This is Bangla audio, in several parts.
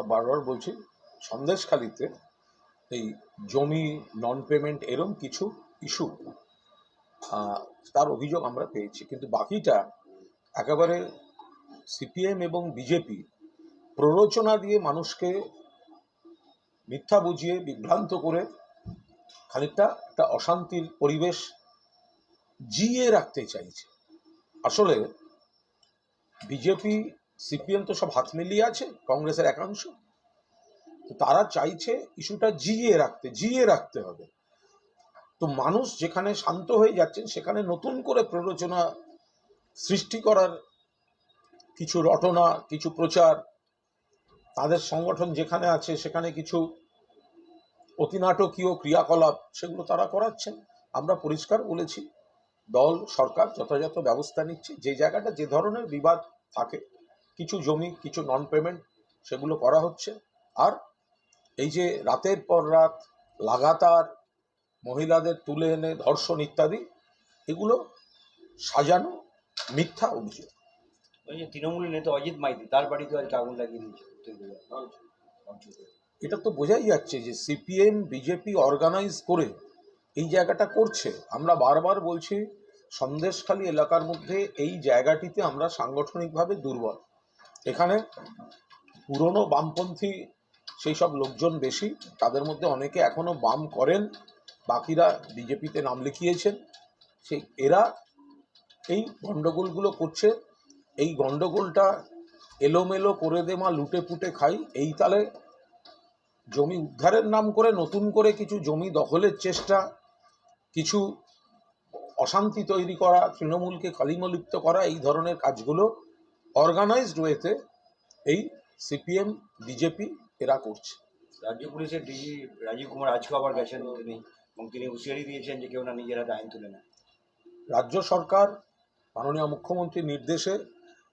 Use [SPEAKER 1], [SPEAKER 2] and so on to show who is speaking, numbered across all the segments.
[SPEAKER 1] আমরা বারবার বলছি, সন্দেশখালিতে এই জমি নন পেমেন্ট এরম কিছু ইস্যু তার অভিযোগ আমরা পেয়েছি। কিন্তু বাকিটা একেবারে সিপিএম এবং বিজেপি প্ররোচনা দিয়ে মানুষকে মিথ্যা বুঝিয়ে বিভ্রান্ত করে খানিকটা একটা অশান্তির পরিবেশ জিয়ে রাখতে চাইছে। আসলে বিজেপি সিপিএম তো সব হাত মিলিয়ে আছে, কংগ্রেসের একাংশ। তারা চাইছে ইস্যুটা জিয়ে রাখতে জিয়ে রাখতে হবে। তো মানুষ যেখানে শান্ত হয়ে যাচ্ছেন, সেখানে নতুন করে প্ররোচনা সৃষ্টি করার কিছু রটনা, কিছু প্রচার, তাদের সংগঠন যেখানে আছে, সেখানে কিছু অতিনাটকীয় ক্রিয়াকলাপ, সেগুলো তারা করাচ্ছেন। আমরা পরিষ্কার বলেছি, দল, সরকার যথাযথ ব্যবস্থা নিচ্ছে, যে জায়গাটা যে ধরনের বিবাদ থাকে কিছু জমি কিছু নন পেমেন্ট সেগুলো করা হচ্ছে। আর এই যে রাতের পর রাত লাগাতার মহিলাদের তুলে এনে ধর্ষণ ইত্যাদি এগুলো সাজানো মিথ্যা অভিযোগ।
[SPEAKER 2] ওই যে তৃণমূলের নেতা অজিত মাইতি তার বাড়িতে আজকে আগুন লাগিয়ে দিয়েছে।
[SPEAKER 1] এটা তো বোঝাই যাচ্ছে যে সিপিএম বিজেপি অর্গানাইজ করে এই জায়গাটা করছে। আমরা বারবার বলছি সন্দেশখালী এলাকার মধ্যে এই জায়গাটিতে আমরা সাংগঠনিকভাবে দুর্বল। এখানে পুরনো বামপন্থী সেই সব লোকজন বেশি। তাদের মধ্যে অনেকে এখনও বাম করেন, বাকিরা বিজেপিতে নাম লিখিয়েছেন। সেই এরা এই গণ্ডগোলগুলো করছে। এই গণ্ডগোলটা এলোমেলো করে দে মা, লুটে পুটে খাই। এই তালে জমি উদ্ধারের নাম করে নতুন করে কিছু জমি দখলের চেষ্টা, কিছু অশান্তি তৈরি করা, তৃণমূলকে কালিমলিপ্ত করা, এই ধরনের কাজগুলো অর্গানাইজড ওয়েতে এই সিপিএম বিজেপি এরা করছে।
[SPEAKER 2] রাজ্য পুলিশের ডিজি রাজীব কুমার আজকে আবার গেছেন তিনি এবং তিনি হুঁশিয়ারি দিয়েছেন যে কেউ না নিজের হাতে আইন তুলে নেয়।
[SPEAKER 1] রাজ্য সরকার মাননীয় মুখ্যমন্ত্রীর নির্দেশে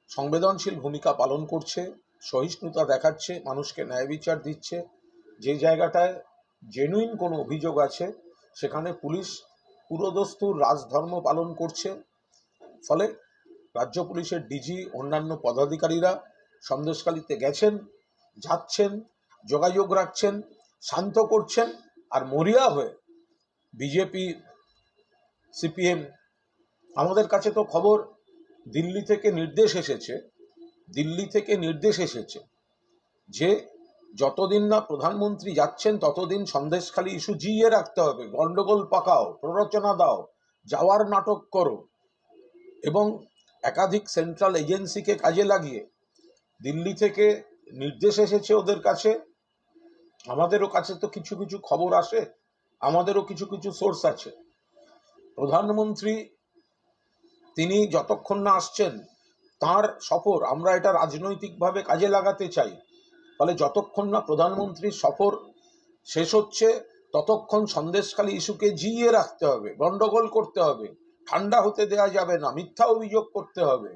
[SPEAKER 1] সংবেদনশীল ভূমিকা পালন করছে সহিষ্ণুতা দেখাচ্ছে মানুষকে ন্যায় বিচার দিচ্ছে। যে জায়গাটায় জেনুইন কোনো অভিযোগ আছে সেখানে পুলিশ পুরোদস্তুর রাজধর্ম পালন করছে। ফলে রাজ্য পুলিশের ডিজি, অন্যান্য পদাধিকারীরা সন্দেশকালীতে গেছেন, যাচ্ছেন, যোগাযোগ রাখছেন, শান্ত করছেন আর মরিয়া হয়ে বিজেপি, সিপিএম, আমাদের কাছে তো খবর, দিল্লি থেকে নির্দেশ এসেছে, দিল্লি থেকে নির্দেশ এসেছে যে যতদিন না প্রধানমন্ত্রী যাচ্ছেন, ততদিন সন্দেশখালী ইস্যু জিইয়ে রাখতে হবে। গন্ডগোল পাকাও, প্ররোচনা দাও, যাওয়ার নাটক করো এবং একাধিক সেন্ট্রাল এজেন্সিকে কাজে লাগিয়ে দিল্লি থেকে নির্দেশ এসেছে ওদের কাছে। আমাদেরও কাছে তো কিছু কিছু খবর আসে, আমাদেরও কিছু কিছু সোর্স আছে। প্রধানমন্ত্রী তিনি যতক্ষণ না আসছেন, তার সফর আমরা এটা রাজনৈতিকভাবে কাজে লাগাতে চাই। ফলে যতক্ষণ না প্রধানমন্ত্রীর সফর শেষ হচ্ছে, ততক্ষণ সন্দেশখালী ইস্যুকে জিইয়ে রাখতে হবে, গন্ডগোল করতে হবে। ঠান্ডা হতে দেওয়া যাবে না মিথ্যা অভিযোগ করতে হবে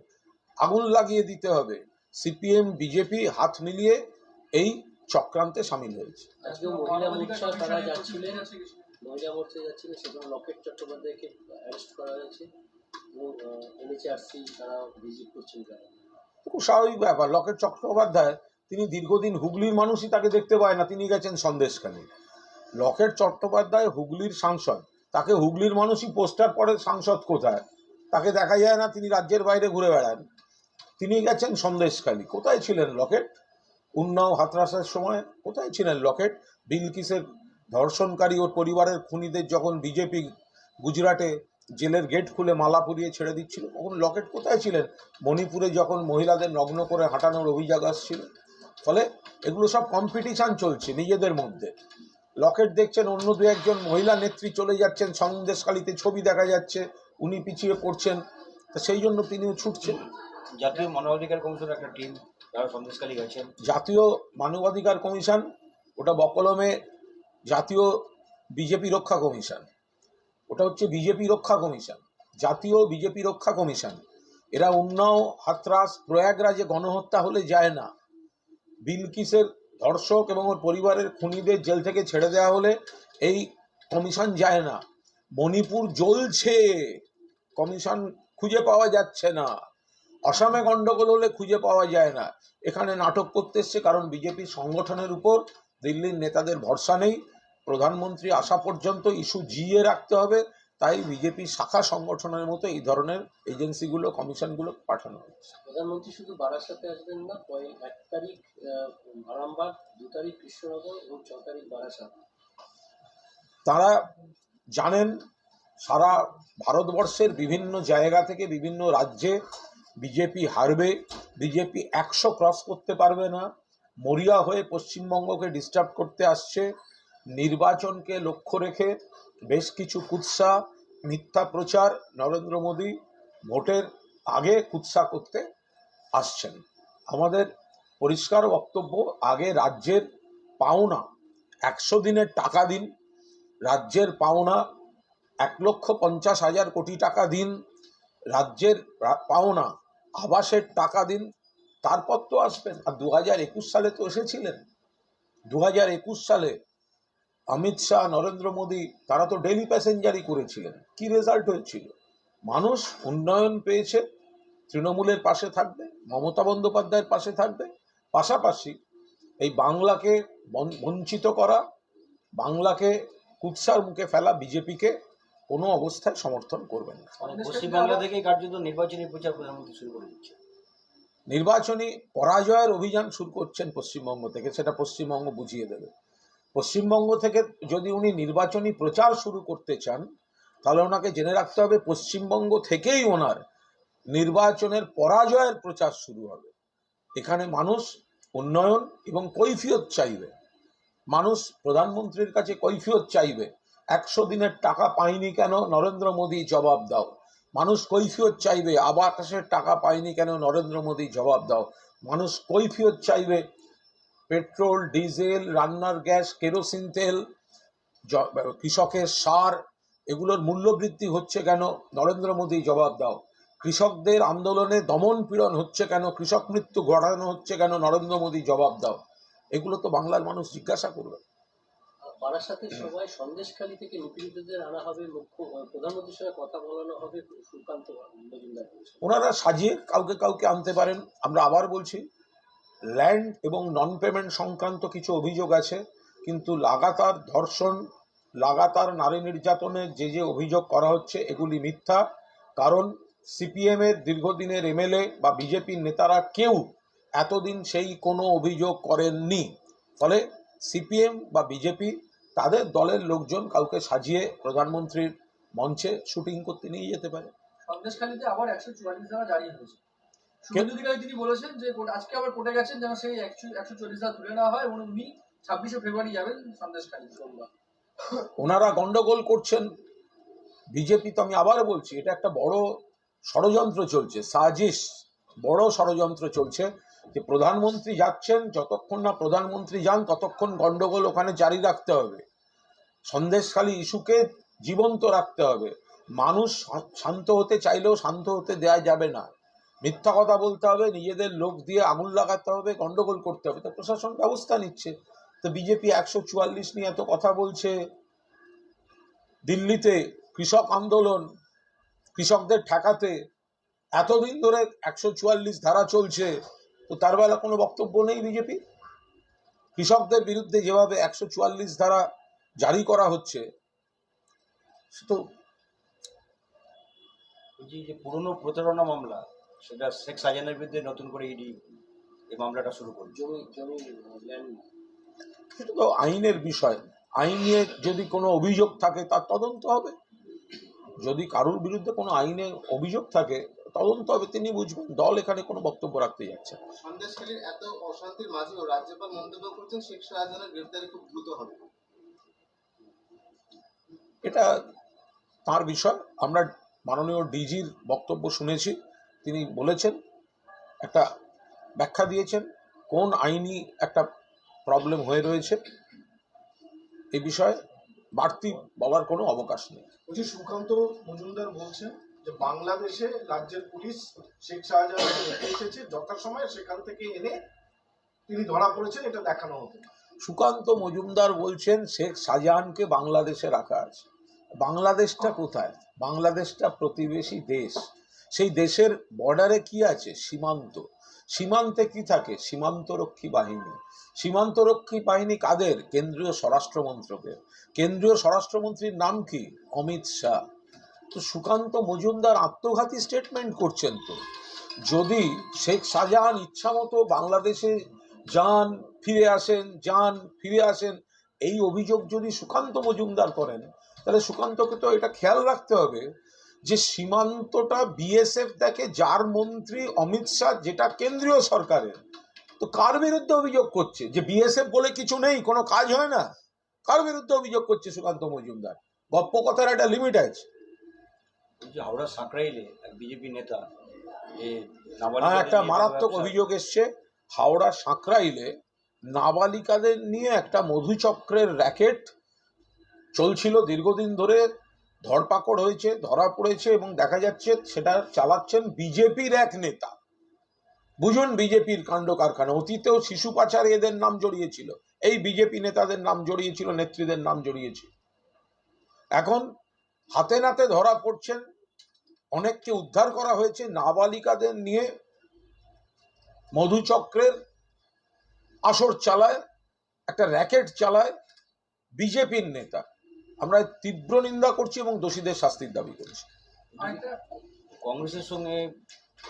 [SPEAKER 1] আগুন লাগিয়ে দিতে হবে। সিপিএম বিজেপি হাত মিলিয়ে এই চক্রান্তে সামিল হয়েছে। খুব স্বাভাবিক ব্যাপার লকেট চট্টোপাধ্যায় তিনি দীর্ঘদিন হুগলির মানুষই তাকে দেখতে পায় না তিনি গেছেন সন্দেশখালী। লকেট চট্টোপাধ্যায় হুগলির সাংসদ তাকে হুগলির মানুষই পোস্টার পড়ে সাংসদ কোথায়? তাকে দেখা যায় না তিনি রাজ্যের বাইরে ঘুরে বেড়ান। তিনি গেছেন সন্দেশখালী। কোথায় ছিলেন লকেট? উন্নাও হাতরাসের সময় কোথায় ছিলেন লকেট? বিলকিসের ধর্ষণকারী ও পরিবারের খুনিদের যখন বিজেপি গুজরাটে জেলের গেট খুলে মালা পরিয়ে ছেড়ে দিচ্ছিল, তখন লকেট কোথায় ছিলেন? মণিপুরে যখন মহিলাদের নগ্ন করে হাঁটানোর অভিযোগ আসছিল। ফলে এগুলো সব কম্পিটিশন চলছে নিজেদের মধ্যে। লকেট দেখছেন অন্য দু একজন মহিলা নেত্রী চলে যাচ্ছেন সন্দেশকালীতে ছবি দেখা যাচ্ছে উনি পিছিয়ে পড়ছেন তা সেই জন্য তিনিও ছুটছেন।
[SPEAKER 2] জাতীয় মানবাধিকার কমিশনের একটা টিম তারা সন্দেশকালী গেছেন
[SPEAKER 1] জাতীয় মানবাধিকার কমিশন ওটা বকলমে জাতীয় বিজেপি রক্ষা কমিশন। ওটা হচ্ছে বিজেপি রক্ষা কমিশন জাতীয় বিজেপি রক্ষা কমিশন। এরা উন্নাও হাতরাস প্রয়াগরাজে গণহত্যা হলে যায় না। বিলকিসের ধর্ষক এবং ওর পরিবারের খুনিদের জেল থেকে ছেড়ে দেওয়া হলে এই কমিশন যায় না। মণিপুর জ্বলছে। কমিশন খুঁজে পাওয়া যাচ্ছে না। আসামে গন্ডগোল হলে খুঁজে পাওয়া যায় না। এখানে নাটক করতে এসছে কারণ বিজেপির সংগঠনের উপর। দিল্লির নেতাদের ভরসা নেই। প্রধানমন্ত্রী আসা পর্যন্ত ইস্যু জিয়ে রাখতে হবে। তাই বিজেপি শাখা সংগঠনের মতো এই ধরনের এজেন্সিগুলো কমিশনগুলো পাঠানো হচ্ছে।
[SPEAKER 3] প্রধানমন্ত্রী শুধু বারাসাতে আসবেন না পরে এক তারিখ আরামবাগ দু তারিখ কৃষ্ণনগর এবং ছ তারিখ বারাসাত।
[SPEAKER 1] তারা জানেন সারা ভারতবর্ষের বিভিন্ন জায়গা থেকে বিভিন্ন রাজ্যে বিজেপি হারবে বিজেপি একশো ক্রস করতে পারবে না মরিয়া হয়ে পশ্চিমবঙ্গকে ডিস্টার্ব করতে আসছে নির্বাচনকে লক্ষ্য রেখে বেশ কিছু কুৎসা, মিথ্যা প্রচার নরেন্দ্র মোদী ভোটের আগে কুৎসা করতে আসছেন। আমাদের পরিষ্কার বক্তব্য, আগে রাজ্যের পাওনা, একশো দিনের টাকা দিন, রাজ্যের পাওনা এক লক্ষ পঞ্চাশ হাজার কোটি টাকা দিন, রাজ্যের পাওনা আবাসের টাকা দিন, তারপর তো আসবেন। আর দু হাজার একুশ সালে তো এসেছিলেন। দু হাজার একুশ সালে অমিত শাহ নরেন্দ্র মোদী তারা তো ডেলি প্যাসেঞ্জারই করেছিলেন। কি রেজাল্ট হয়েছিল? মানুষ উন্নয়ন পেয়েছে তৃণমূলের পাশে থাকবে মমতা বন্দ্যোপাধ্যায়ের পাশে থাকবে। পাশাপাশি এই বাংলাকে বঞ্চিত করা বাংলাকে কুৎসার মুখে ফেলা বিজেপিকে কোনো অবস্থায় সমর্থন করবেন না।
[SPEAKER 2] মানে পশ্চিমবাংলা থেকেই কার্যত নির্বাচনী প্রচার প্রধানমন্ত্রী শুরু করে দিচ্ছে।
[SPEAKER 1] নির্বাচনী পরাজয়ের অভিযান শুরু করছেন পশ্চিমবঙ্গ থেকে সেটা পশ্চিমবঙ্গ বুঝিয়ে দেবে। পশ্চিমবঙ্গ থেকে যদি উনি নির্বাচনী প্রচার শুরু করতে চান, তাহলে ওনাকে জেনে রাখতে হবে পশ্চিমবঙ্গ থেকেই ওনার নির্বাচনের পরাজয়ের প্রচার শুরু হবে। এখানে মানুষ উন্নয়ন এবং কৈফিয়ত চাইবে। মানুষ প্রধানমন্ত্রীর কাছে কৈফিয়ত চাইবে, একশো দিনের টাকা পায়নি কেন? নরেন্দ্র মোদী জবাব দাও। মানুষ কৈফিয়ত চাইবে আবাকাশের টাকা পায়নি কেন? নরেন্দ্র মোদী জবাব দাও। মানুষ কৈফিয়ত চাইবে পেট্রোল ডিজেল রান্নার গ্যাস কেরোসিন তেল কৃষকের সার এগুলোর মূল্যবৃদ্ধি হচ্ছে কেন? নরেন্দ্র মোদী জবাব দাও। কৃষকদের আন্দোলনে দমন পীড়ন হচ্ছে কেন? কৃষক মৃত্যু ঘটানো হচ্ছে কেন? নরেন্দ্র মোদী জবাব দাও। এগুলো তো বাংলার মানুষ জিজ্ঞাসা করবে।
[SPEAKER 3] বারাসাতের সন্দেশখালী থেকে নিপীড়িতদের আনা হবে মুখ্য প্রধানমন্ত্রীর সঙ্গে কথা বলানো হবে সুকান্ত মজুমদার
[SPEAKER 1] ওনারা সাজিয়ে কাউকে কাউকে আনতে পারেন। আমরা আবার বলছি ল্যান্ড এবং নন পেমেন্ট সংক্রান্ত কিছু অভিযোগ আছে, কিন্তু লাগাতার ধর্ষণ, লাগাতার নারী নির্যাতনের যে যে অভিযোগ করা হচ্ছে এগুলি মিথ্যা। কারণ সিপিএমের দীর্ঘদিনের এমএলএ বা বিজেপির নেতারা কেউ এতদিন সেই কোনো অভিযোগ করেননি। ফলে সিপিএম বা বিজেপি তাদের দলের লোকজন কাউকে সাজিয়ে প্রধানমন্ত্রীর মঞ্চে শুটিং করতে নিয়ে যেতে পারে।
[SPEAKER 4] সন্দেশখালীতে আবার একশো চুয়াল্লিশ ধারা জারি হয়েছে। শুভেন্দু তিনি বলেছেন যে আজকে আবার কোর্টে গেছেন যেন সেই একশো একশো চল্লিশ ধারা তুলে নেওয়া হয় এবং উনি ছাব্বিশে ফেব্রুয়ারি যাবেন সন্দেশখালী সোমবার।
[SPEAKER 1] ওনারা গন্ডগোল করছেন। বিজেপি তো আমি আবার বলছি এটা একটা বড় ষড়যন্ত্র চলছে সাজিশ বড় ষড়যন্ত্র চলছে যে প্রধানমন্ত্রী যাচ্ছেন যতক্ষণ না প্রধানমন্ত্রী যান ততক্ষণ গন্ডগোল ওখানে জারি রাখতে হবে। সন্দেশখালী ইস্যুকে জীবন্ত রাখতে হবে। মানুষ শান্ত হতে চাইলেও শান্ত হতে দেয়া যাবে না। মিথ্যা কথা বলতে হবে, নিজেদের লোক দিয়ে আঙুল লাগাতে হবে, গন্ডগোল করতে হবে। তো প্রশাসন ব্যবস্থা নিচ্ছে। তো বিজেপি একশো চুয়াল্লিশ নিয়ে এত কথা বলছে। দিল্লিতে কৃষক আন্দোলন, কৃষকদের ঠেকাতে এতদিন ধরে একশো চুয়াল্লিশ ধারা চলছে। তো তার বেলা কোনো বক্তব্য নেই বিজেপি? কৃষকদের বিরুদ্ধে যেভাবে একশো চুয়াল্লিশ ধারা জারি করা হচ্ছে তো
[SPEAKER 2] যে পুরনো প্রতারণা মামলা সেটা শেখ সাজানের বিরুদ্ধে নতুন করে ইডি এই মামলাটা শুরু করছে
[SPEAKER 3] জমি জমি ল্যান্ড।
[SPEAKER 1] তো আইনের বিষয়। আইনে যদি কোনো অভিযোগ থাকে তার তদন্ত হবে। যদি কারোর বিরুদ্ধে কোনো আইনে অভিযোগ থাকে তদন্ত হবে। তিনি বুঝবেন দল এখানে কোনো বক্তব্য রাখতে যাচ্ছে।
[SPEAKER 5] সন্দেশখালীর এত অশান্তির মাঝেও রাজ্যপাল মন্তব্য করছেন শেখ শাহজাহানের গ্রেফতারি খুব দ্রুত হবে।
[SPEAKER 1] এটা তার বিষয়। আমরা মাননীয় ডিজির বক্তব্য শুনেছি। তিনি বলেছেন একটা ব্যাখ্যা দিয়েছেন কোন আইনি একটা প্রবলেম হয়ে রয়েছে। এ বিষয়ে বাড়তি বলার কোনো অবকাশ নেই।
[SPEAKER 6] বলছি সুকান্ত মজুমদার বলছেন যে বাংলাদেশে রাজ্যের পুলিশ শেখ শাহজাহান এসেছে যথাসময়ে সেখান থেকে এনে তিনি ধরা পড়েছেন এটা দেখানো হতো
[SPEAKER 1] সুকান্ত মজুমদার বলছেন শেখ শাহজাহানকে বাংলাদেশে রাখা আছে। বাংলাদেশটা কোথায়? বাংলাদেশটা প্রতিবেশী দেশ। সেই দেশের বর্ডারে কি আছে? সীমান্ত। সীমান্তে কি থাকে? সীমান্তরক্ষী বাহিনী। সীমান্তরক্ষী বাহিনী কাদের? কেন্দ্রীয় স্বরাষ্ট্র মন্ত্রকের। কেন্দ্রীয় স্বরাষ্ট্রমন্ত্রীর নাম কি? অমিত শাহ। তো সুকান্ত মজুমদার আত্মঘাতী স্টেটমেন্ট করছেন তো। যদি শেখ শাহজাহান ইচ্ছামতো বাংলাদেশে যান, ফিরে আসেন, যান, ফিরে আসেন, এই অভিযোগ যদি সুকান্ত মজুমদার করেন, তাহলে সুকান্তকে তো এটা খেয়াল রাখতে হবে যে সীমান্তটা বিএসএফ দেখে যার মন্ত্রী অমিত শাহ যেটা কেন্দ্রীয় সরকারের তো কার বিরুদ্ধে অভিযোগ করছে? যে বিএসএফ বলে কিছু নেই কোনো কাজ হয় না? কার বিরুদ্ধে অভিযোগ করছে সুকান্ত মজুমদার? গপ্প কথার একটা লিমিট আছে।
[SPEAKER 2] হাওড়া সাঁকরাইলে এক বিজেপি নেতা
[SPEAKER 1] হ্যাঁ একটা মারাত্মক অভিযোগ এসছে। হাওড়া সাঁকরাইলে নাবালিকাদের নিয়ে একটা মধুচক্রের র্যাকেট চলছিল দীর্ঘদিন ধরে। ধরপাকড় হয়েছে, ধরা পড়েছে এবং দেখা যাচ্ছে সেটা চালাচ্ছেন বিজেপির এক নেতা। বুঝুন বিজেপির কাণ্ড কারখানা। অতীতেও শিশু পাচারে এদের নাম জড়িয়েছিল। এই বিজেপি নেতাদের নাম জড়িয়েছিল, নেত্রীদের নাম জড়িয়েছিল এখন হাতে নাতে ধরা পড়ছেন, অনেককে উদ্ধার করা হয়েছে নাবালিকাদের নিয়ে, মধুচক্রের আসর চালায়, একটা র্যাকেট চালায় বিজেপির নেতা। আমরা তীব্র নিন্দা করছি এবং দোষীদের শাস্তির দাবি করছি।
[SPEAKER 2] কংগ্রেসের সঙ্গে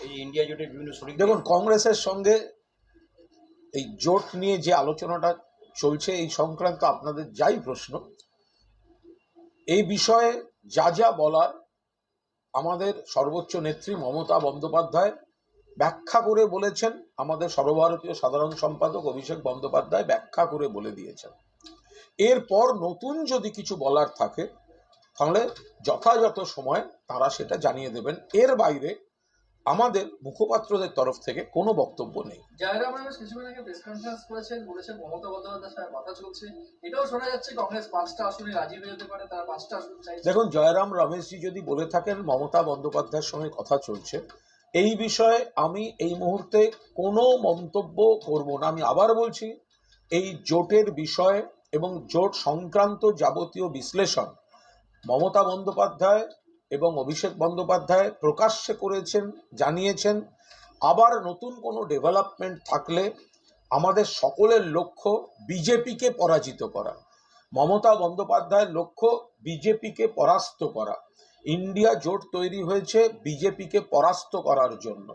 [SPEAKER 2] এই ইন্ডিয়া জোটের বিভিন্ন শরিক
[SPEAKER 1] দেখুন কংগ্রেসের সঙ্গে এই জোট নিয়ে যে আলোচনাটা চলছে এই সংক্রান্ত আপনাদের যাই প্রশ্ন এই বিষয়ে যা যা বলার আমাদের সর্বোচ্চ নেত্রী মমতা বন্দ্যোপাধ্যায় ব্যাখ্যা করে বলেছেন আমাদের সর্বভারতীয় সাধারণ সম্পাদক অভিষেক বন্দ্যোপাধ্যায় ব্যাখ্যা করে বলে দিয়েছেন। এরপর নতুন যদি কিছু বলার থাকে তাহলে যথাযথ সময় তারা সেটা জানিয়ে দেবেন। এর বাইরে আমাদের মুখপাত্রদের তরফ থেকে কোনো বক্তব্য নেই।
[SPEAKER 4] জয়রাম রমেশ কিছুক্ষণ আগে প্রেস কনফারেন্স করেছেন বলেছেন মমতা বন্দ্যোপাধ্যায়ের সঙ্গে কথা চলছে। এটাও শোনা যাচ্ছে কংগ্রেস পাঁচটা আসনে রাজি হয়ে যেতে পারে তারা পাঁচটা আসন চাইছে।
[SPEAKER 1] দেখুন জয়রাম রমেশজি যদি বলে থাকেন মমতা বন্দ্যোপাধ্যায়ের সঙ্গে কথা চলছে এই বিষয়ে আমি এই মুহূর্তে কোনো মন্তব্য করব না। আমি আবার বলছি এই জোটের বিষয়ে এবং জোট সংক্রান্ত যাবতীয় বিশ্লেষণ মমতা বন্দ্যোপাধ্যায় এবং অভিষেক বন্দ্যোপাধ্যায় প্রকাশ্যে করেছেন, জানিয়েছেন। আবার নতুন কোনো ডেভেলপমেন্ট থাকলে আমাদের সকলের লক্ষ্য বিজেপিকে পরাজিত করা। মমতা বন্দ্যোপাধ্যায়ের লক্ষ্য বিজেপিকে পরাস্ত করা। ইন্ডিয়া জোট তৈরি হয়েছে বিজেপিকে পরাস্ত করার জন্য।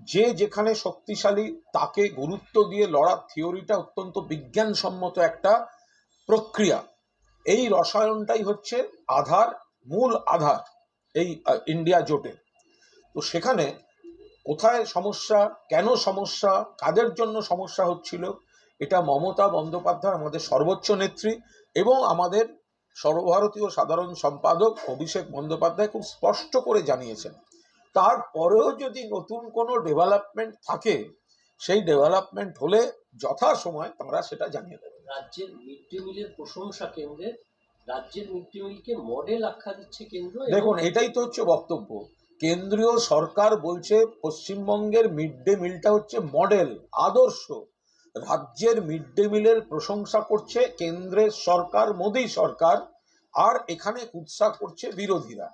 [SPEAKER 1] যে যেখানে শক্তিশালী, তাকে গুরুত্ব দিয়ে লড়ার থিওরিটা অত্যন্ত বিজ্ঞানসম্মত একটা প্রক্রিয়া। এই রসায়নটাই হচ্ছে আধার, মূল আধার এই ইন্ডিয়া জোটের তো সেখানে কোথায় সমস্যা, কেন সমস্যা, কাদের জন্য সমস্যা হচ্ছিল, এটা মমতা বন্দ্যোপাধ্যায়, আমাদের সর্বোচ্চ নেত্রী এবং আমাদের সর্বভারতীয় সাধারণ সম্পাদক অভিষেক বন্দ্যোপাধ্যায় খুব স্পষ্ট করে জানিয়েছেন। তারপরেও যদি নতুন কোনো ডেভেলপমেন্ট থাকে সেই ডেভেলপমেন্ট হলে যথাসময় তারা সেটা জানিয়ে দেবে
[SPEAKER 3] রাজ্যের মিড ডে মিলের প্রশংসা কেন্দ্রের রাজ্যের মিড ডে মিলকে মডেল আখ্যা দিচ্ছে কেন্দ্র
[SPEAKER 1] দেখুন এটাই তো হচ্ছে বক্তব্য। কেন্দ্রীয় সরকার বলছে পশ্চিমবঙ্গের মিড ডে মিলটা হচ্ছে মডেল আদর্শ। রাজ্যের মিড ডে মিলের প্রশংসা করছে কেন্দ্রের সরকার মোদী সরকার আর এখানে উৎসাহ করছে বিরোধীরা।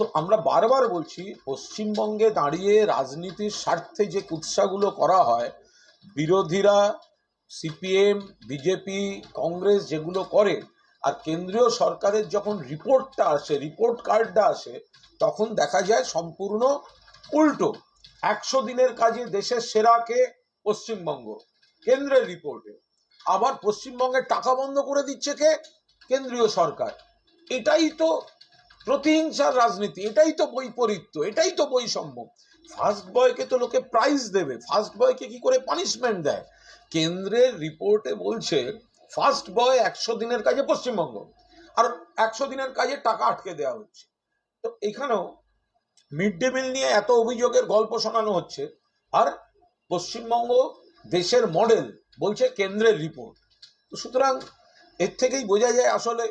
[SPEAKER 1] তো আমরা বারবার বলছি, পশ্চিমবঙ্গে দাঁড়িয়ে রাজনীতির স্বার্থে যে কুৎসাগুলো করা হয়, বিরোধীরা, সিপিএম, বিজেপি, কংগ্রেস যেগুলো করে, আর কেন্দ্রীয় সরকারের যখন রিপোর্টটা আসে, রিপোর্ট কার্ডটা আসে, তখন দেখা যায় সম্পূর্ণ উল্টো। একশো দিনের কাজে দেশের সেরাকে পশ্চিমবঙ্গ, কেন্দ্রের রিপোর্টে। আবার পশ্চিমবঙ্গের টাকা বন্ধ করে দিচ্ছে কে? কেন্দ্রীয় সরকার। এটাই তো প্রতিহিংসার রাজনীতি, এটাই তো বৈপরীত্য, এটাই তো বৈষম্য। ফার্স্ট বয়কে তো লোকে প্রাইজ দেবে ফার্স্ট বয়কে কি করে পানিশমেন্ট দেয়? কেন্দ্রের রিপোর্টে বলছে ফার্স্ট বয় একশো দিনের কাজে পশ্চিমবঙ্গ, আর একশো দিনের কাজে টাকা আটকে দেওয়া হচ্ছে। তো এখানেও মিড ডে মিল নিয়ে এত অভিযোগের গল্প শোনানো হচ্ছে, আর পশ্চিমবঙ্গ দেশের মডেল বলছে কেন্দ্রের রিপোর্ট তো সুতরাং এর থেকেই বোঝা যায় আসলে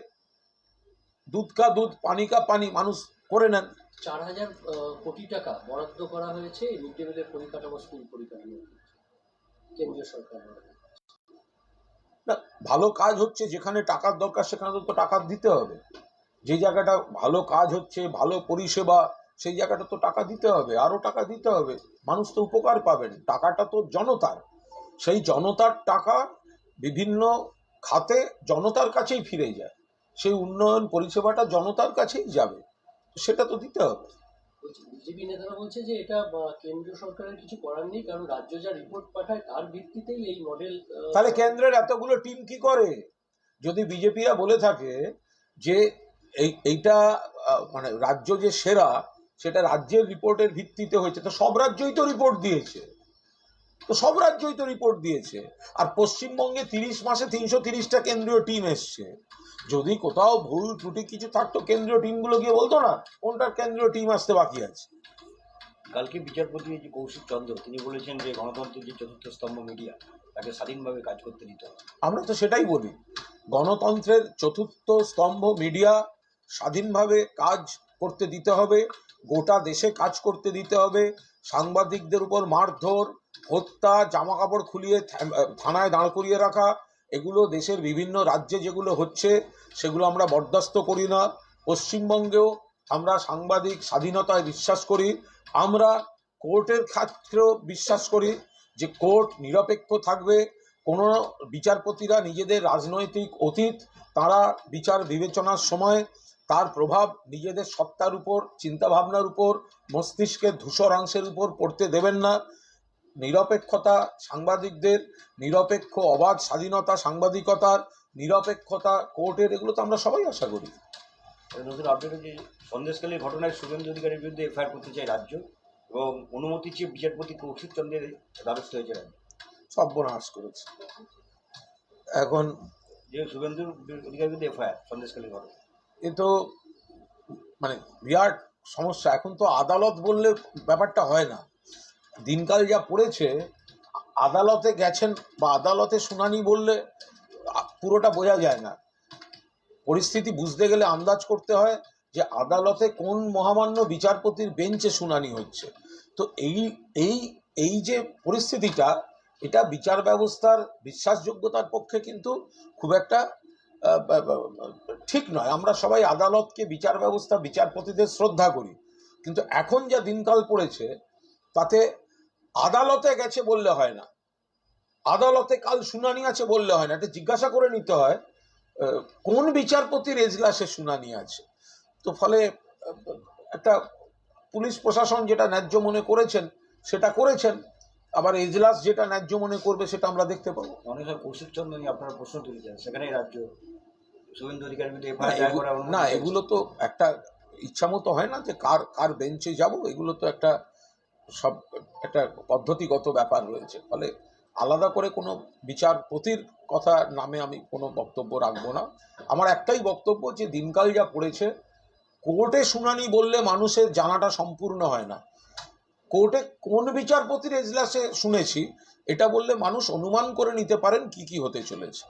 [SPEAKER 1] দুধ কা দুধ পানি কা পানি মানুষ করে নেন।
[SPEAKER 3] চার হাজার কোটি টাকা বরাদ্দ করা হয়েছে মিড ডে মিলের পরিকাঠামো স্কুল পরিকাঠামো। কেন্দ্রীয় সরকার
[SPEAKER 1] না ভালো কাজ হচ্ছে যেখানে টাকার দরকার সেখানে তো টাকা দিতে হবে। যে জায়গাটা ভালো কাজ হচ্ছে ভালো পরিষেবা সেই জায়গাটা তো টাকা দিতে হবে আরও টাকা দিতে হবে। মানুষ তো উপকার পাবেন টাকাটা তো জনতার। সেই জনতার টাকা বিভিন্ন খাতে জনতার কাছেই ফিরে যায়। সেই উন্নয়ন পরিষেবাটা জনতার কাছেই যাবে। সেটা তো দিতে হবে।
[SPEAKER 3] বিজেপি নেতারা বলছে যে এটা আহ, কেন্দ্রীয় সরকারের কিছু করার নেই কারণ রাজ্য যা রিপোর্ট পাঠায় তার ভিত্তিতেই এই মডেল
[SPEAKER 1] তাহলে কেন্দ্রের এতগুলো টিম কি করে? যদি বিজেপিরা বলে থাকে যে এই এইটা মানে রাজ্য যে সেরা সেটা রাজ্যের রিপোর্টের ভিত্তিতে হয়েছে তো সব রাজ্যই তো রিপোর্ট দিয়েছে। তো সব রাজ্যই তো রিপোর্ট দিয়েছে। আর পশ্চিমবঙ্গে তিরিশ মাসে তিনশো তিরিশটা কেন্দ্রীয় টিম এসছে। যদি কোথাও ভুল ত্রুটি কিছু থাকতো কেন্দ্রীয় টিমগুলো গিয়ে বলতো না কোনটার কেন্দ্রীয় টিম আসতে বাকি আছে।
[SPEAKER 2] কালকে বিচারপতি যে কৌশিক চন্দ্র তিনি বলেছেন যে গণতন্ত্রের যে চতুর্থ স্তম্ভ মিডিয়া তাকে স্বাধীনভাবে কাজ করতে দিতে হবে।
[SPEAKER 1] আমরা তো সেটাই বলি গণতন্ত্রের চতুর্থ স্তম্ভ মিডিয়া স্বাধীনভাবে কাজ করতে দিতে হবে গোটা দেশে কাজ করতে দিতে হবে সাংবাদিকদের উপর মারধর হত্যা জামা কাপড় খুলিয়ে থানায় দাঁড় করিয়ে রাখা এগুলো দেশের বিভিন্ন রাজ্যে যেগুলো হচ্ছে, সেগুলো আমরা বরদাস্ত করি না। পশ্চিমবঙ্গেও আমরা সাংবাদিক স্বাধীনতায় বিশ্বাস করি। আমরা কোর্টের ক্ষেত্রেও বিশ্বাস করি যে কোর্ট নিরপেক্ষ থাকবে। কোনো বিচারপতিরা নিজেদের রাজনৈতিক অতীত, তারা বিচার বিবেচনার সময় তার প্রভাব নিজেদের সত্তার উপর, চিন্তাভাবনার উপর, মস্তিষ্কের ধূসরাংশের উপর পড়তে দেবেন না। নিরপেক্ষতা সাংবাদিকদের নিরপেক্ষ অবাধ স্বাধীনতা সাংবাদিকতার নিরপেক্ষতা কোর্টের এগুলো তো আমরা সবাই আশা করি।
[SPEAKER 2] নতুন আপডেট হচ্ছে সন্দেশকালীর ঘটনায় শুভেন্দু অধিকারীর বিরুদ্ধে এফআইআর করতে চায় রাজ্য এবং অনুমতি চেয়ে বিচারপতি কৌশিক চন্দ্রের দ্বারস্থ হয়েছে রাজ্য?
[SPEAKER 1] সর্বনাশ করেছে। এখন
[SPEAKER 2] যে শুভেন্দু অধিকারীর বিরুদ্ধে এফআইআর সন্দেশকালীর ঘটনা।
[SPEAKER 1] এ তো মানে বিরাট সমস্যা। এখন তো আদালত বললে ব্যাপারটা হয় না। দিনকাল যা পড়েছে, আদালতে গেছেন বা আদালতে শুনানি বললে পুরোটা বোঝা যায় না। পরিস্থিতি বুঝতে গেলে আন্দাজ করতে হয় যে আদালতে কোন মহামান্য বিচারপতির বেঞ্চে শুনানি হচ্ছে। তো এই এই এই যে পরিস্থিতিটা, এটা বিচার ব্যবস্থার বিশ্বাসযোগ্যতার পক্ষে কিন্তু খুব একটা ঠিক নয়। আমরা সবাই আদালতকে বিচার ব্যবস্থা, বিচারপতিদের শ্রদ্ধা করি। কিন্তু এখন যা দিনকাল পড়েছে, তাতে আদালতে গেছে বললে হয় না। আদালতে কাল শুনানি আছে বললে হয় না। এটা জিজ্ঞাসা করে নিতে হয় কোন বিচারপতির এজলাসে শুনানি আছে? তো ফলে একটা পুলিশ প্রশাসন যেটা ন্যায্য মনে করেছেন সেটা করেছেন। আবার এজলাস যেটা ন্যায্য মনে করবে সেটা আমরা দেখতে পাবো।
[SPEAKER 2] অনেক কৌশিক চন্দ্র নিয়ে আপনারা প্রশ্ন তুলেছেন। সেখানে রাজ্য
[SPEAKER 1] না। এগুলো তো একটা ইচ্ছা মতো হয় না যে কার কার বেঞ্চে যাব। এগুলো তো একটা সব একটা পদ্ধতিগত ব্যাপার রয়েছে। ফলে আলাদা করে কোনো বিচারপতির কথা নামে আমি কোনো বক্তব্য রাখব না। আমার একটাই বক্তব্য যে দিনকাল যা পড়েছে কোর্টে শুনানি বললে মানুষের জানাটা সম্পূর্ণ হয় না। কোর্টে কোন বিচারপতির এজলাসে শুনেছি এটা বললে মানুষ অনুমান করে নিতে পারেন কি কি হতে চলেছে।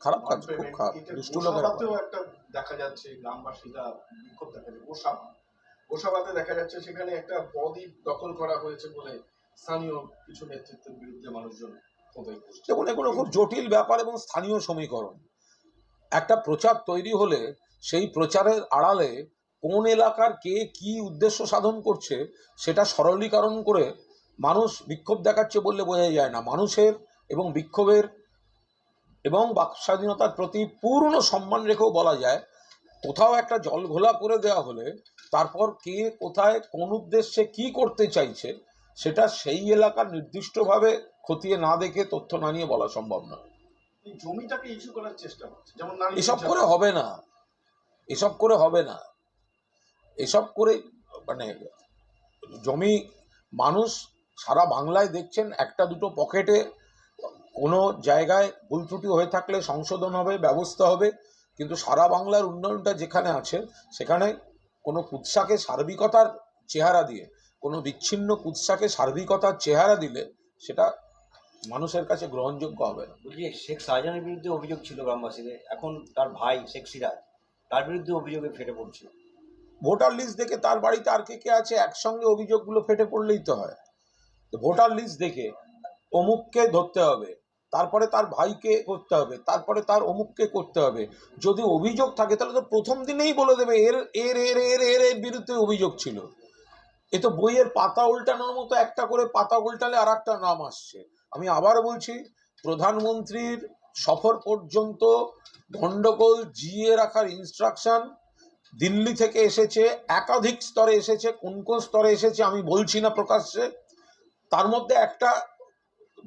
[SPEAKER 1] খারাপ কাজ, খুব খারাপ। দুষ্টু লোকেরা
[SPEAKER 6] দেখা যাচ্ছে গ্রামবাসীরা বিক্ষোভ দেখা যাচ্ছে গোসাবা দেখা যাচ্ছে সেখানে একটা বদ্বীপ দখল করা হয়েছে বলে স্থানীয় কিছু নেতৃত্বের বিরুদ্ধে মানুষজন
[SPEAKER 1] দেখুন, এগুলো খুব জটিল ব্যাপার এবং স্থানীয় সমীকরণ। একটা প্রচার তৈরি হলে সেই প্রচারের আড়ালে কোন এলাকার কে কি উদ্দেশ্য সাধন করছে সেটা সরলীকরণ করে মানুষ বিক্ষোভ দেখাচ্ছে বললে বোঝা যায় না। মানুষের এবং বিক্ষোভের এবং বাক স্বাধীনতার প্রতি পূর্ণ সম্মান রেখেও বলা যায়, কোথাও একটা জল ঘোলা করে দেওয়া হলে তারপর কে কোথায় কোন উদ্দেশ্যে কি করতে চাইছে সেটা সেই এলাকার নির্দিষ্টভাবে খতিয়ে না দেখে তথ্য না নিয়ে বলা সম্ভব নয়।
[SPEAKER 6] জমিটাকে ইস্যু করার চেষ্টা করছে যেমন
[SPEAKER 1] এসব করে। হবে না। এসব করে হবে না। এসব করে মানে জমি মানুষ সারা বাংলায় দেখছেন একটা দুটো পকেটে কোনো জায়গায় ভুল ত্রুটি হয়ে থাকলে সংশোধন হবে ব্যবস্থা হবে কিন্তু সারা বাংলার উন্নয়নটা যেখানে আছে সেখানে কোনো কুৎসাকে সার্বিকতার চেহারা দিয়ে কোনো বিচ্ছিন্ন কুৎসাকে সার্বিকতার চেহারা দিলে সেটা মানুষের কাছে গ্রহণযোগ্য হবে না।
[SPEAKER 2] বলছি শেখ শাহজাহানের বিরুদ্ধে অভিযোগ ছিল গ্রামবাসীদের। এখন তার ভাই শেখ সিরাজ তার বিরুদ্ধে অভিযোগে ফেটে পড়ছে
[SPEAKER 1] ভোটার লিস্ট দেখে তার বাড়িতে আর কে কে আছে একসঙ্গে অভিযোগগুলো ফেটে পড়লেই তো হয়। তো ভোটার লিস্ট দেখে অমুককে ধরতে হবে তারপরে তার ভাইকে করতে হবে, তারপরে তার অমুককে করতে হবে। যদি অভিযোগ থাকে, তাহলে তো প্রথম দিনেই বলে দেবে, এর এর এর এর এর এর বিরুদ্ধে অভিযোগ ছিল। এ তো বইয়ের পাতা উল্টানোর মতো একটা করে পাতা উল্টালে আর একটা নাম আসছে। আমি আবার বলছি, প্রধানমন্ত্রীর সফর পর্যন্ত গন্ডগোল জিয়ে রাখার ইনস্ট্রাকশন দিল্লি থেকে এসেছে, একাধিক স্তরে এসেছে, কোন কোন স্তরে এসেছে আমি বলছি না প্রকাশ্যে। তার মধ্যে একটা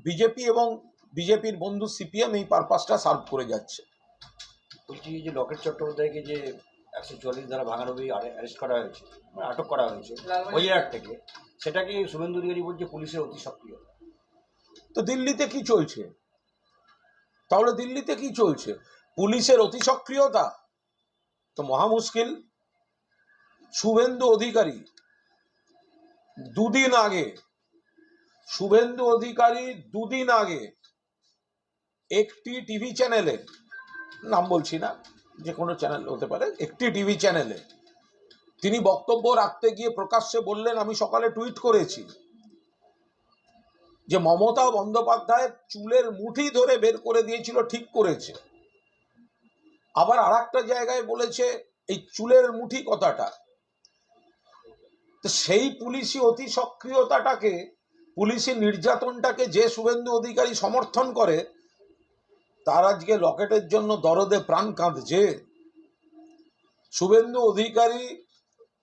[SPEAKER 1] বিজেপি এবং বিজেপির বন্ধু সিপিএম এই পারপাসটা সার্ভ করে যাচ্ছে।
[SPEAKER 2] বলছি যে লকেট চট্টোপাধ্যায়কে যে একশো চুয়াল্লিশ ধারা ভাঙানব্বই অ্যারেস্ট করা হয়েছে মানে আটক করা হয়েছে ওইয়ার থেকে সেটাকে শুভেন্দু অধিকারী বলছে পুলিশের অতি সক্রিয়।
[SPEAKER 1] তো দিল্লিতে কি চলছে? তাহলে দিল্লিতে কি চলছে? পুলিশের অতি সক্রিয়তা? তো মহা মুশকিল। শুভেন্দু অধিকারী দুদিন আগে শুভেন্দু অধিকারী দুদিন আগে একটি টিভি চ্যানেলে, নাম বলছি না, যে কোনো চ্যানেল হতে পারে, একটি টিভি চ্যানেলে তিনি বক্তব্য রাখতে গিয়ে প্রকাশ্যে বললেন, আমি সকালে টুইট করেছি যে মমতা বন্দ্যোপাধ্যায় চুলের মুঠি ধরে বের করে দিয়েছিল, ঠিক করেছে। আবার আর জায়গায় বলেছে, এই চুলের মুঠি কথাটা। সেই পুলিশি অতি সক্রিয়তাটাকে, পুলিশি নির্যাতনটাকে যে শুভেন্দু অধিকারী সমর্থন করে তার আজকে লকেটের জন্য দরদে প্রাণ কাঁদছে। শুভেন্দু অধিকারী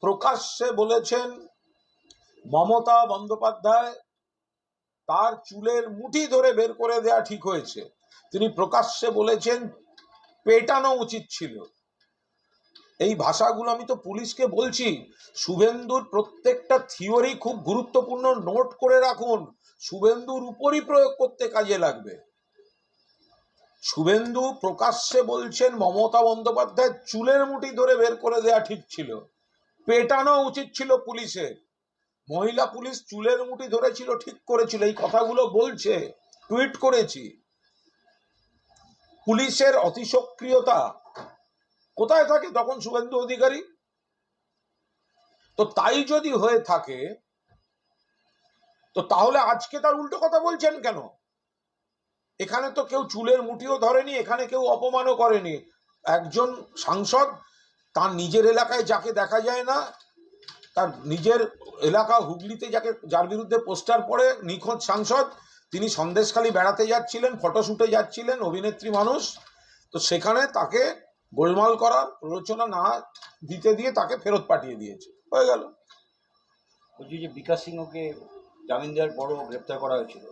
[SPEAKER 1] প্রকাশ্যে বলেছেন, মমতা বন্দ্যোপাধ্যায় তার চুলের মুঠি ধরে বের করে দেয়া ঠিক হয়েছে। তিনি প্রকাশ্যে বলেছেন, পেটানো উচিত ছিল। এই ভাষাগুলো আমি তো পুলিশকে বলছি, শুভেন্দুর প্রত্যেকটা থিওরি খুব গুরুত্বপূর্ণ। নোট করে রাখুন, শুভেন্দুর উপরই প্রয়োগ করতে কাজে লাগবে। শুভেন্দু প্রকাশ্যে বলছেন, মমতা বন্দ্যোপাধ্যায় চুলের মুঠি ধরে বের করে দেয়া ঠিক ছিল। পেটানো উচিত ছিল পুলিশের। মহিলা পুলিশ চুলের মুঠি ধরেছিল, ঠিক করেছিল। এই কথাগুলো বলছে, টুইট করেছি। পুলিশের অতি সক্রিয়তা কোথায় থাকে তখন শুভেন্দু অধিকারী? তো তাই যদি হয়ে থাকে, তো তাহলে আজকে তার উল্টো কথা বলছেন কেন? এখানে তো কেউ চুলের মুঠিও ধরেনি, এখানে কেউ অপমানও করেনি। একজন সাংসদ তার নিজের এলাকায় যাকে দেখা যায় না, তার নিজের এলাকা হুগলিতে যাকে, যার বিরুদ্ধে পোস্টার পড়ে, নিখোঁজ সাংসদ, তিনি সন্দেশখালি বেড়াতে যাচ্ছিলেন ফটোশ্যুটে যাচ্ছিলেন, অভিনেত্রী মানুষ। তো সেখানে তাকে গোলমাল করার প্ররোচনা না দিতে দিয়ে তাকে ফেরত পাঠিয়ে দিয়েছে। হয়ে গেল।
[SPEAKER 2] বলছি যে বিকাশ সিংহকে জামিন দেওয়ার পরও গ্রেপ্তার করা হয়েছিল।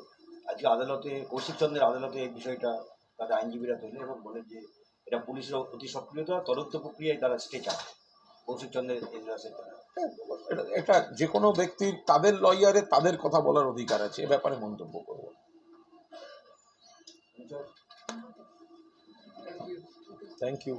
[SPEAKER 2] আজকে আদালতে কৌশিক চন্দ্রের আদালতে এই বিষয়টা তাদের আইনজীবীরা তোলে এবং বলে যে এটা পুলিশের অতি সক্রিয়তা তদন্ত প্রক্রিয়ায় তারা স্টে চায়। কৌশিক চন্দ্রের এজলাসের
[SPEAKER 1] এটা যে কোনো ব্যক্তির তাদের লয়ারে তাদের কথা বলার অধিকার আছে এ ব্যাপারে মন্তব্য করব। Thank you